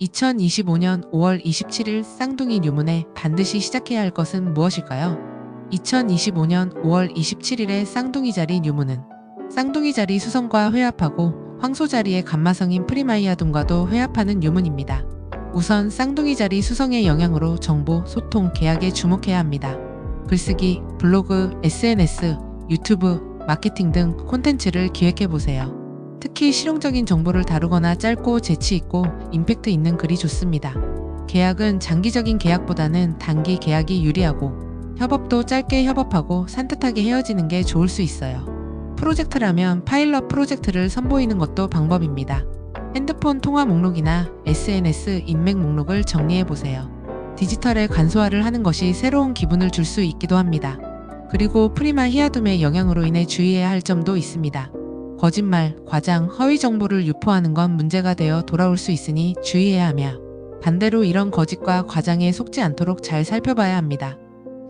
2025년 5월 27일 쌍둥이 유문에 반드시 시작해야 할 것은 무엇일까요? 2025년 5월 27일의 쌍둥이 자리 유문은 쌍둥이 자리 수성과 회합하고 황소 자리의 감마성인 프리마이아둠과도 회합하는 유문입니다. 우선 쌍둥이 자리 수성의 영향으로 정보, 소통, 계약에 주목해야 합니다. 글쓰기, 블로그, SNS, 유튜브, 마케팅 등 콘텐츠를 기획해 보세요. 특히 실용적인 정보를 다루거나 짧고 재치 있고 임팩트 있는 글이 좋습니다. 계약은 장기적인 계약보다는 단기 계약이 유리하고 협업도 짧게 협업하고 산뜻하게 헤어지는 게 좋을 수 있어요. 프로젝트라면 파일럿 프로젝트를 선보이는 것도 방법입니다. 핸드폰 통화 목록이나 SNS 인맥 목록을 정리해 보세요. 디지털의 간소화를 하는 것이 새로운 기분을 줄 수 있기도 합니다. 그리고 프리마 히아둠의 영향으로 인해 주의해야 할 점도 있습니다. 거짓말, 과장, 허위 정보를 유포하는 건 문제가 되어 돌아올 수 있으니 주의해야 하며 반대로 이런 거짓과 과장에 속지 않도록 잘 살펴봐야 합니다.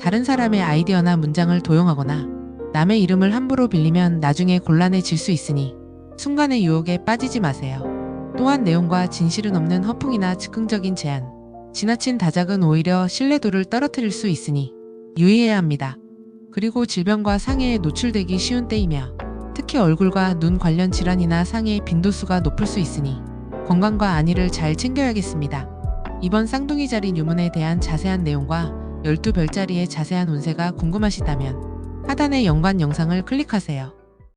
다른 사람의 아이디어나 문장을 도용하거나 남의 이름을 함부로 빌리면 나중에 곤란해질 수 있으니 순간의 유혹에 빠지지 마세요. 또한 내용과 진실은 없는 허풍이나 즉흥적인 제안, 지나친 다작은 오히려 신뢰도를 떨어뜨릴 수 있으니 유의해야 합니다. 그리고 질병과 상해에 노출되기 쉬운 때이며 특히 얼굴과 눈 관련 질환이나 상해의 빈도수가 높을 수 있으니 건강과 안위를 잘 챙겨야겠습니다. 이번 쌍둥이 자리 유문에 대한 자세한 내용과 12별자리의 자세한 운세가 궁금하시다면 하단의 연관 영상을 클릭하세요.